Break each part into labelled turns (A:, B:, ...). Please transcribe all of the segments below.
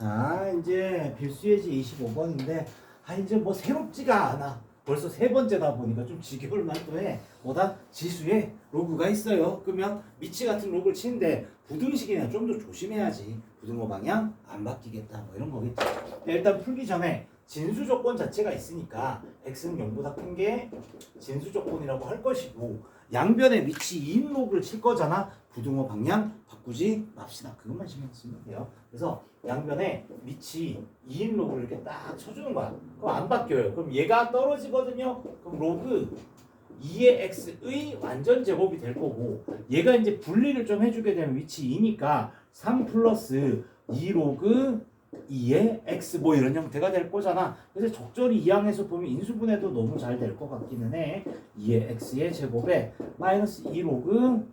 A: 자, 이제 필수예지 25번인데, 아, 이제 뭐 새롭지가 않아. 벌써 세 번째다 보니까 좀 지겨울 만도 해. 뭐다? 지수에 로그가 있어요. 그러면 미치 같은 로그를 치는데, 부등식이나 좀 더 조심해야지. 부등호 방향 안 바뀌겠다. 뭐 이런 거겠지. 일단 풀기 전에 진수 조건 자체가 있으니까, x는 0보다 큰 게 진수 조건이라고 할 것이고, 양변에 위치 2인 로그를 칠 거잖아. 부등호 방향 바꾸지 맙시다. 그것만 신경 쓰면 돼요. 그래서 양변에 위치 2인 로그를 이렇게 딱 쳐주는 거야. 그럼 안 바뀌어요. 그럼 얘가 떨어지거든요. 그럼 로그 2의 x의 완전 제곱이 될 거고 얘가 이제 분리를 좀 해주게 되면 위치 2니까 3 플러스 2 로그 2의 x 뭐 이런 형태가 될 거잖아. 그래서 적절히 이항에서 보면 인수분해도 너무 잘 될 것 같기는 해. 2의 x의 제곱에 마이너스 2 로그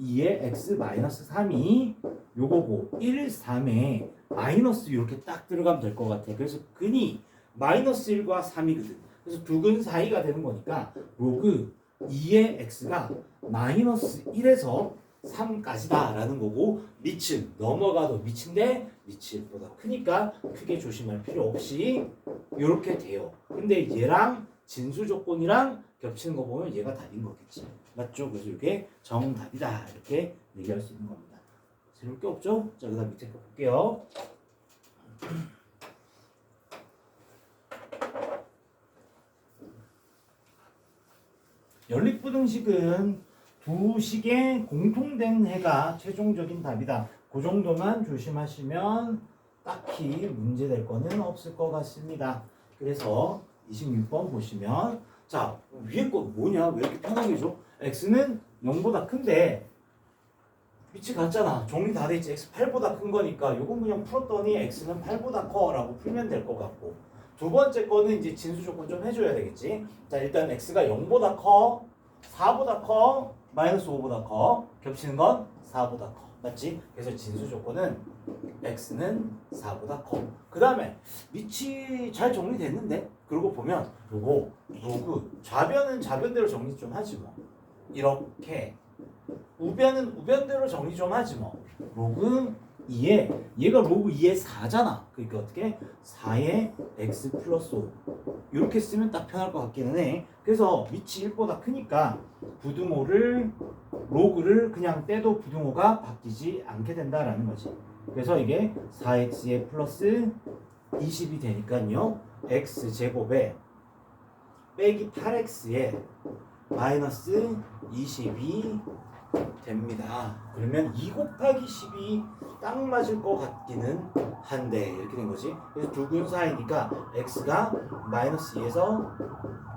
A: 2의 x 마이너스 3이 요거고 1, 3에 마이너스 이렇게 딱 들어가면 될 것 같아. 그래서 근이 마이너스 1과 3이거든. 그래서 두근 사이가 되는 거니까 로그 2의 x가 마이너스 1에서 3까지다 라는 거고 미층 넘어가도 미층인데 미층보다 크니까 크게 조심할 필요 없이 이렇게 돼요. 근데 얘랑 진수 조건이랑 겹치는 거 보면 얘가 답인 거겠지. 맞죠? 그래서 이게 정답이다 이렇게 얘기할 수 있는 겁니다. 새로울 게 없죠? 자 그 다음 밑에 거 볼게요. 연립부등식은 두 식의 공통된 해가 최종적인 답이다. 그 정도만 조심하시면 딱히 문제될 거는 없을 것 같습니다. 그래서 26번 보시면 자 위에 거 뭐냐 왜 이렇게 편하게 줘? x는 0보다 큰데 위치 같잖아 정리 다 돼 있지 x 8보다 큰 거니까 요건 그냥 풀었더니 x는 8보다 커 라고 풀면 될 것 같고 두 번째 거는 이제 진수 조건 좀 해줘야 되겠지 자 일단 x가 0보다 커 4보다 커 마이너스 5보다 커 겹치는 건 4보다 커 맞지? 그래서 진수 조건은 x는 4보다 커. 그 다음에 위치 잘 정리됐는데? 그러고 보면 요거 로그 좌변은 좌변대로 정리 좀 하지 뭐. 이렇게 우변은 우변대로 정리 좀 하지 뭐. 로그 2에 얘가 로그 2에 4잖아. 그러니까 어떻게? 4에 x 플러스 5 이렇게 쓰면 딱 편할 것 같기는 해. 그래서 위치 1보다 크니까 부등호를 로그를 그냥 떼도 부등호가 바뀌지 않게 된다라는 거지. 그래서 이게 4x에 플러스 20이 되니까요. x 제곱에 빼기 8x에 마이너스 20이 됩니다. 그러면 2 곱하기 10이 딱 맞을 것 같기는 한데 이렇게 된 거지. 그래서 두근 사이니까 x가 마이너스 2에서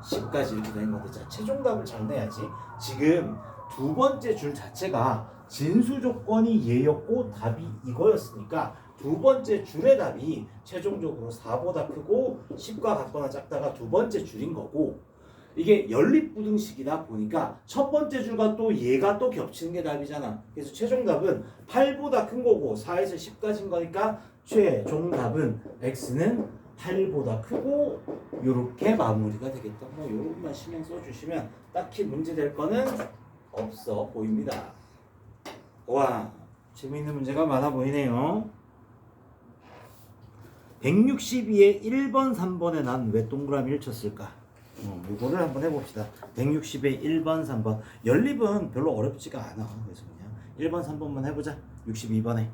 A: 10까지 이렇게 되는 건데 자 최종 답을 잘 내야지. 지금 두 번째 줄 자체가 진수 조건이 얘였고 답이 이거였으니까 두 번째 줄의 답이 최종적으로 4보다 크고 10과 같거나 작다가 두 번째 줄인 거고 이게 연립부등식이다 보니까 첫 번째 줄과 또 얘가 또 겹치는 게 답이잖아. 그래서 최종답은 8보다 큰 거고 4에서 10까지인 거니까 최종답은 x는 8보다 크고 요렇게 마무리가 되겠다. 뭐 요것만 신경 써주시면 딱히 문제 될 거는 없어 보입니다. 와 재미있는 문제가 많아 보이네요. 162에 1번, 3번에 난 왜 동그라미를 쳤을까? 어, 이거를 한번 해봅시다. 160에 1번, 3번. 연립은 별로 어렵지가 않아. 그래서 그냥 1번, 3번만 해보자. 62번에.